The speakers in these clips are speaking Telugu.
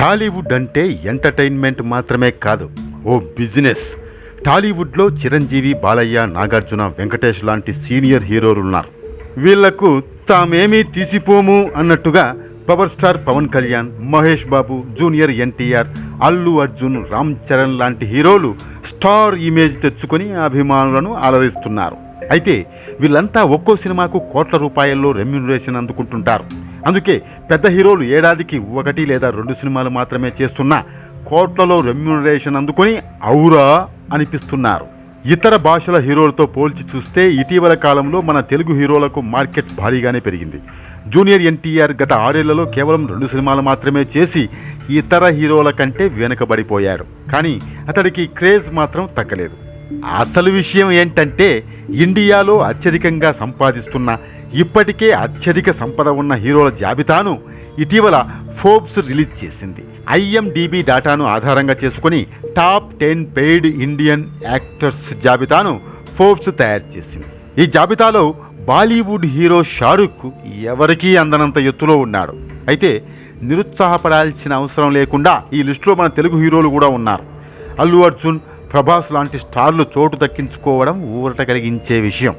టాలీవుడ్ అంటే ఎంటర్టైన్మెంట్ మాత్రమే కాదు ఓ బిజినెస్. టాలీవుడ్లో చిరంజీవి బాలయ్య నాగార్జున వెంకటేష్ లాంటి సీనియర్ హీరోలు ఉన్నారు వీళ్ళకు తామేమీ తీసిపోము అన్నట్టుగా power star Pawan Kalyan Mahesh Babu junior NTR Allu Arjun Ram Charan లాంటి హీరోలు స్టార్ ఇమేజ్ తెచ్చుకొని అభిమానులను ఆలరిస్తున్నారు. అయితే వీళ్ళంతా ఒక్కో సినిమాకు కోట్ల రూపాయల్లో రెమ్యూనరేషన్ అందుకుంటుంటారు. అందుకే పెద్ద హీరోలు ఏడాదికి ఒకటి లేదా రెండు సినిమాలు మాత్రమే చేస్తున్నా కోట్లలో రెమ్యూనరేషన్ అందుకొని ఔరా అనిపిస్తున్నారు. ఇతర భాషల హీరోలతో పోల్చి చూస్తే ఇటీవల కాలంలో మన తెలుగు హీరోలకు మార్కెట్ భారీగానే పెరిగింది. జూనియర్ ఎన్టీఆర్ గత ఆరేళ్ళలో కేవలం రెండు సినిమాలు మాత్రమే చేసి ఇతర హీరోల కంటే వెనుకబడిపోయాడు. కానీ అతడికి క్రేజ్ మాత్రం తగ్గలేదు. అసలు విషయం ఏంటంటే ఇండియాలో అత్యధికంగా సంపాదిస్తున్న ఇప్పటికే అత్యధిక సంపద ఉన్న హీరోల జాబితాను ఇటీవల ఫోర్బ్స్ రిలీజ్ చేసింది. ఐఎండిబి డేటాను ఆధారంగా చేసుకుని top ten paid Indian actors జాబితాను ఫోర్బ్స్ తయారు చేసింది. ఈ జాబితాలో బాలీవుడ్ హీరో షారుఖ్ ఎవరికీ అందనంత ఎత్తులో ఉన్నాడు. అయితే నిరుత్సాహపడాల్సిన అవసరం లేకుండా ఈ లిస్టులో మన తెలుగు హీరోలు కూడా ఉన్నారు. అల్లు అర్జున్ ప్రభాస్ లాంటి స్టార్లు చోటు దక్కించుకోవడం ఊరట కలిగించే విషయం.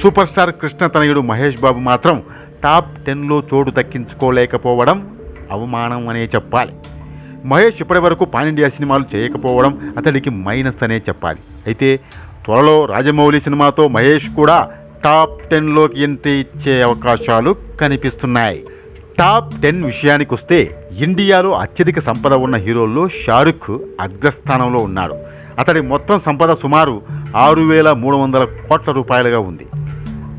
సూపర్ స్టార్ కృష్ణ తనయుడు మహేష్ బాబు మాత్రం టాప్ టెన్లో చోటు దక్కించుకోలేకపోవడం అవమానం అనే చెప్పాలి. మహేష్ ఇప్పటి వరకు పానిండియా సినిమాలు చేయకపోవడం అతడికి మైనస్ అనే చెప్పాలి. అయితే త్వరలో రాజమౌళి సినిమాతో మహేష్ కూడా టాప్ టెన్లోకి ఎంట్రీ ఇచ్చే అవకాశాలు కనిపిస్తున్నాయి. టాప్ టెన్ విషయానికి వస్తే ఇండియాలో అత్యధిక సంపద ఉన్న హీరోల్లో షారుఖ్ అగ్రస్థానంలో ఉన్నాడు. అతడి మొత్తం సంపద సుమారు ఆరు వేల మూడు వందల కోట్ల రూపాయలుగా ఉంది.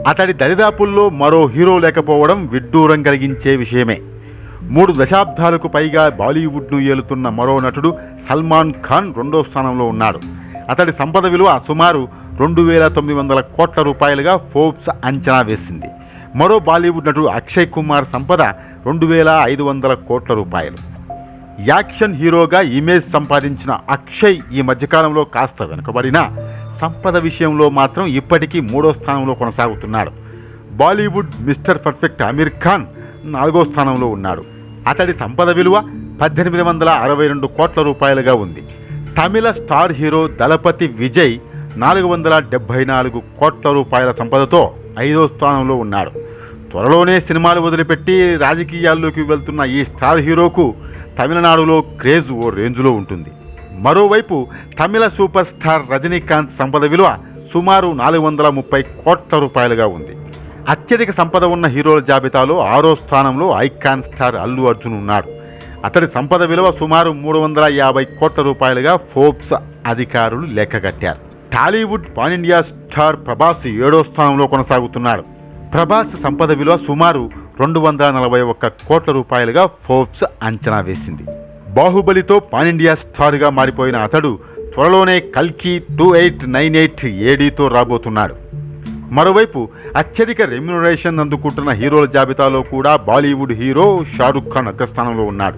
అతడి దరిదాపుల్లో మరో హీరో లేకపోవడం విడ్డూరం కలిగించే విషయమే. మూడు దశాబ్దాలకు పైగా బాలీవుడ్ను ఏలుతున్న మరో నటుడు సల్మాన్ ఖాన్ రెండో స్థానంలో ఉన్నాడు. అతడి సంపద విలువ సుమారు రెండు వేల తొమ్మిది వందల కోట్ల రూపాయలుగా ఫోర్బ్స్ అంచనా వేసింది. మరో బాలీవుడ్ నటుడు అక్షయ్ కుమార్ సంపద రెండు వేల ఐదు వందల కోట్ల రూపాయలు. యాక్షన్ హీరోగా ఇమేజ్ సంపాదించిన అక్షయ్ ఈ మధ్యకాలంలో కాస్త వెనుకబడినా సంపద విషయంలో మాత్రం ఇప్పటికీ మూడో స్థానంలో కొనసాగుతున్నాడు. Bollywood mister perfect Aamir Khan నాలుగో స్థానంలో ఉన్నాడు. అతడి సంపద విలువ పద్దెనిమిది వందల అరవై రెండు కోట్ల రూపాయలుగా ఉంది. తమిళ స్టార్ హీరో దళపతి విజయ్ నాలుగు వందల డెబ్భై నాలుగు కోట్ల రూపాయల సంపదతో ఐదో స్థానంలో ఉన్నాడు. త్వరలోనే సినిమాలు వదిలిపెట్టి రాజకీయాల్లోకి వెళ్తున్న ఈ స్టార్ హీరోకు తమిళనాడులో క్రేజ్ ఓ రేంజ్లో ఉంటుంది. మరోవైపు తమిళ సూపర్ స్టార్ రజనీకాంత్ సంపద విలువ సుమారు నాలుగు వందల ముప్పై కోట్ల రూపాయలుగా ఉంది. అత్యధిక సంపద ఉన్న హీరోల జాబితాలో ఆరో స్థానంలో ఐకాన్ స్టార్ అల్లు అర్జున్ ఉన్నాడు. అతడి సంపద విలువ సుమారు మూడు వందల యాభై కోట్ల రూపాయలుగా ఫోర్బ్స్ అధికారులు లెక్కగట్టారు Tollywood pan India star Prabhas ఏడో స్థానంలో కొనసాగుతున్నాడు. ప్రభాస్ సంపద విలువ సుమారు రెండు వందల నలభై ఒక్క కోట్ల రూపాయలుగా ఫోర్బ్స్ అంచనా వేసింది. బాహుబలితో పాన్ ఇండియా స్టార్గా మారిపోయిన అతడు త్వరలోనే కల్కి టూ ఎయిట్ నైన్ ఎయిట్ ఏడీతో రాబోతున్నాడు. మరోవైపు అత్యధిక రెమ్యునరేషన్ అందుకుంటున్న హీరోల జాబితాలో కూడా బాలీవుడ్ హీరో షారుఖ్ ఖాన్ అగ్రస్థానంలో ఉన్నాడు.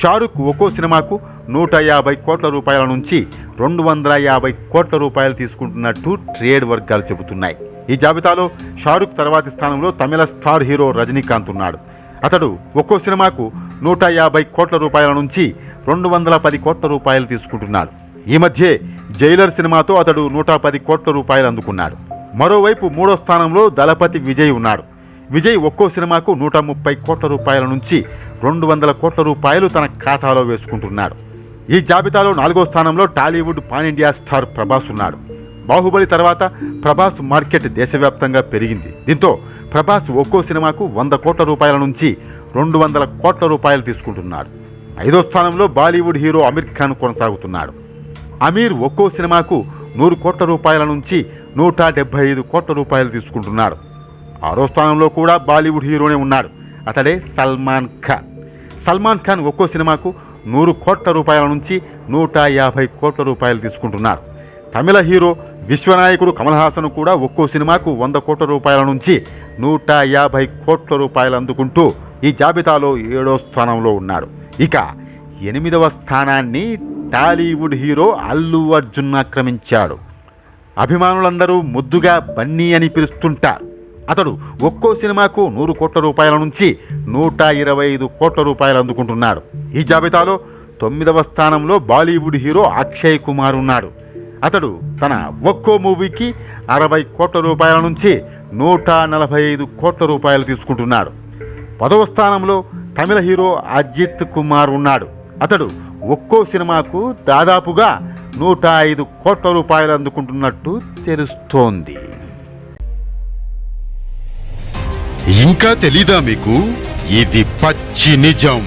షారుఖ్ ఒక్కో సినిమాకు నూట యాభై కోట్ల రూపాయల నుంచి రెండు వందల యాభై కోట్ల రూపాయలు తీసుకుంటున్నట్టు ట్రేడ్ వర్గాలు చెబుతున్నాయి. ఈ జాబితాలో షారుఖ్ తర్వాతి స్థానంలో తమిళ స్టార్ హీరో రజనీకాంత్ ఉన్నాడు. అతడు ఒక్కో సినిమాకు నూట యాభై కోట్ల రూపాయల నుంచి రెండు వందల పది కోట్ల రూపాయలు తీసుకుంటున్నాడు. ఈ మధ్యే జైలర్ సినిమాతో అతడు నూట పది కోట్ల రూపాయలు అందుకున్నాడు. మరోవైపు మూడో స్థానంలో దళపతి విజయ్ ఉన్నాడు. విజయ్ ఒక్కో సినిమాకు నూట ముప్పై కోట్ల రూపాయల నుంచి రెండు వందల కోట్ల రూపాయలు తన ఖాతాలో వేసుకుంటున్నాడు. ఈ జాబితాలో నాలుగో స్థానంలో Tollywood pan India star Prabhas ఉన్నాడు. బాహుబలి తర్వాత ప్రభాస్ మార్కెట్ దేశవ్యాప్తంగా పెరిగింది. దీంతో ప్రభాస్ ఒక్కో సినిమాకు వంద కోట్ల రూపాయల నుంచి రెండు వందల కోట్ల రూపాయలు తీసుకుంటున్నాడు. ఐదో స్థానంలో బాలీవుడ్ హీరో అమీర్ ఖాన్ కొనసాగుతున్నాడు. అమీర్ ఒక్కో సినిమాకు నూరు కోట్ల రూపాయల నుంచి నూట డెబ్బై ఐదు కోట్ల రూపాయలు తీసుకుంటున్నాడు. ఆరో స్థానంలో కూడా బాలీవుడ్ హీరోనే ఉన్నాడు. అతడే సల్మాన్ ఖాన్. సల్మాన్ ఖాన్ ఒక్కో సినిమాకు నూరు కోట్ల రూపాయల నుంచి నూట యాభై కోట్ల రూపాయలు తీసుకుంటున్నాడు. తమిళ హీరో విశ్వనాయకుడు కమల్ హాసన్ కూడా ఒక్కో సినిమాకు వంద కోట్ల రూపాయల నుంచి నూట యాభై కోట్ల రూపాయలు అందుకుంటూ ఈ జాబితాలో ఏడో స్థానంలో ఉన్నాడు. ఇక ఎనిమిదవ స్థానాన్ని టాలీవుడ్ హీరో అల్లు అర్జున్ ఆక్రమించాడు. అభిమానులందరూ ముద్దుగా బన్నీ అని పిలుస్తుంటారు. అతడు ఒక్కో సినిమాకు నూరు కోట్ల రూపాయల నుంచి నూట ఇరవై ఐదు కోట్ల రూపాయలు అందుకుంటున్నాడు. ఈ జాబితాలో తొమ్మిదవ స్థానంలో బాలీవుడ్ హీరో అక్షయ్ కుమార్ ఉన్నాడు. అతడు తన ఒక్కో మూవీకి అరవై కోట్ల రూపాయల నుంచి నూట నలభై ఐదు కోట్ల రూపాయలు తీసుకుంటున్నాడు. పదవ స్థానంలో తమిళ హీరో అజిత్ కుమార్ ఉన్నాడు. అతడు ఒక్కో సినిమాకు దాదాపుగా నూట ఐదు కోట్ల రూపాయలు అందుకుంటున్నట్టు తెలుస్తోంది. ఇంకా తెలీదా మీకు? ఇది పచ్చి నిజం.